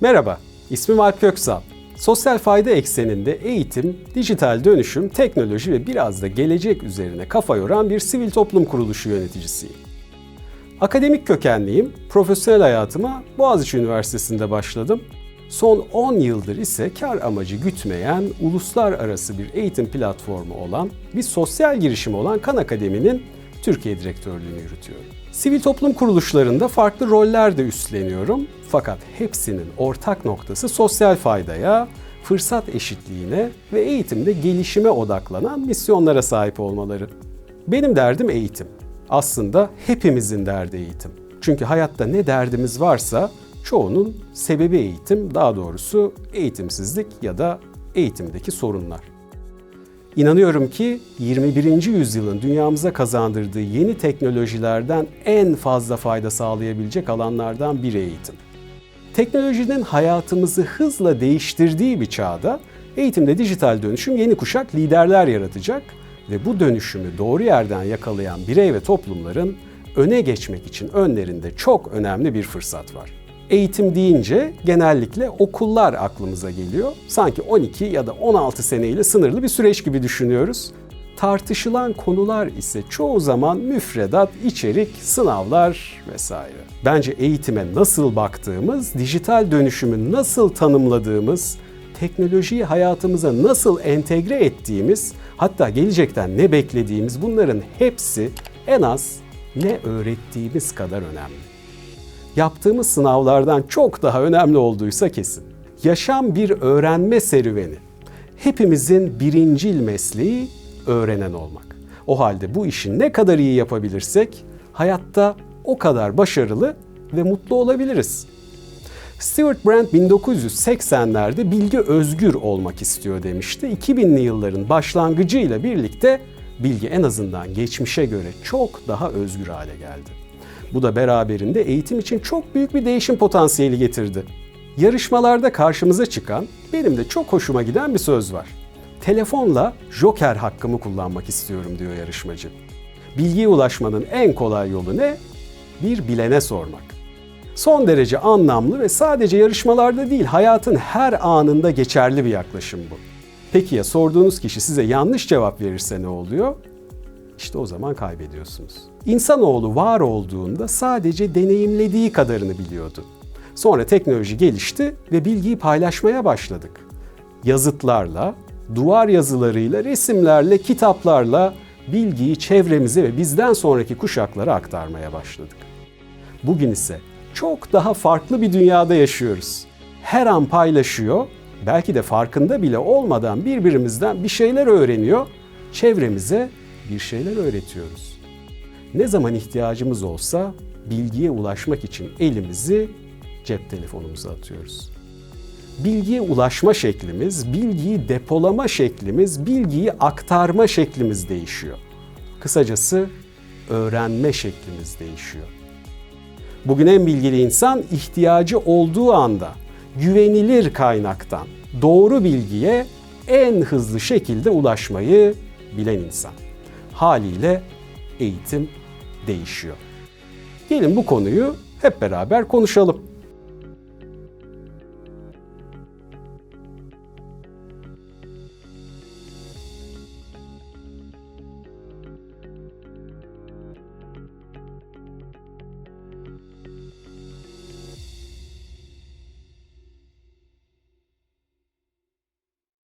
Merhaba, ismim Alp Köksal. Sosyal fayda ekseninde eğitim, dijital dönüşüm, teknoloji ve biraz da gelecek üzerine kafa yoran bir sivil toplum kuruluşu yöneticisiyim. Akademik kökenliyim, profesyonel hayatıma Boğaziçi Üniversitesi'nde başladım. Son 10 yıldır ise kar amacı gütmeyen uluslararası bir eğitim platformu olan bir sosyal girişim olan Kan Akademi'nin Türkiye direktörlüğünü yürütüyorum. Sivil toplum kuruluşlarında farklı roller de üstleniyorum. Fakat hepsinin ortak noktası sosyal faydaya, fırsat eşitliğine ve eğitimde gelişime odaklanan misyonlara sahip olmaları. Benim derdim eğitim. Aslında hepimizin derdi eğitim. Çünkü hayatta ne derdimiz varsa çoğunun sebebi eğitim, daha doğrusu eğitimsizlik ya da eğitimdeki sorunlar. İnanıyorum ki 21. yüzyılın dünyamıza kazandırdığı yeni teknolojilerden en fazla fayda sağlayabilecek alanlardan biri eğitim. Teknolojinin hayatımızı hızla değiştirdiği bir çağda eğitimde dijital dönüşüm yeni kuşak liderler yaratacak ve bu dönüşümü doğru yerden yakalayan birey ve toplumların öne geçmek için önlerinde çok önemli bir fırsat var. Eğitim deyince genellikle okullar aklımıza geliyor. Sanki 12 ya da 16 seneyle sınırlı bir süreç gibi düşünüyoruz. Tartışılan konular ise çoğu zaman müfredat, içerik, sınavlar vesaire. Bence eğitime nasıl baktığımız, dijital dönüşümü nasıl tanımladığımız, teknolojiyi hayatımıza nasıl entegre ettiğimiz, hatta gelecekten ne beklediğimiz bunların hepsi en az ne öğrettiğimiz kadar önemli yaptığımız sınavlardan çok daha önemli olduysa kesin. Yaşam bir öğrenme serüveni. Hepimizin birincil mesleği öğrenen olmak. O halde bu işi ne kadar iyi yapabilirsek hayatta o kadar başarılı ve mutlu olabiliriz. Stuart Brand 1980'lerde bilgi özgür olmak istiyor demişti. 2000'li yılların başlangıcıyla birlikte bilgi en azından geçmişe göre çok daha özgür hale geldi. Bu da beraberinde eğitim için çok büyük bir değişim potansiyeli getirdi. Yarışmalarda karşımıza çıkan, benim de çok hoşuma giden bir söz var. Telefonla joker hakkımı kullanmak istiyorum diyor yarışmacı. Bilgiye ulaşmanın en kolay yolu ne? Bir bilene sormak. Son derece anlamlı ve sadece yarışmalarda değil, hayatın her anında geçerli bir yaklaşım bu. Peki ya sorduğunuz kişi size yanlış cevap verirse ne oluyor? İşte o zaman kaybediyorsunuz. İnsanoğlu var olduğunda sadece deneyimlediği kadarını biliyordu. Sonra teknoloji gelişti ve bilgiyi paylaşmaya başladık. Yazıtlarla, duvar yazılarıyla, resimlerle, kitaplarla bilgiyi çevremize ve bizden sonraki kuşaklara aktarmaya başladık. Bugün ise çok daha farklı bir dünyada yaşıyoruz. Her an paylaşıyor, belki de farkında bile olmadan birbirimizden bir şeyler öğreniyor, çevremize bir şeyler öğretiyoruz. Ne zaman ihtiyacımız olsa bilgiye ulaşmak için elimizi cep telefonumuza atıyoruz. Bilgiye ulaşma şeklimiz, bilgiyi depolama şeklimiz, bilgiyi aktarma şeklimiz değişiyor. Kısacası öğrenme şeklimiz değişiyor. Bugün en bilgili insan ihtiyacı olduğu anda güvenilir kaynaktan doğru bilgiye en hızlı şekilde ulaşmayı bilen insan haliyle eğitim değişiyor. Gelin bu konuyu hep beraber konuşalım.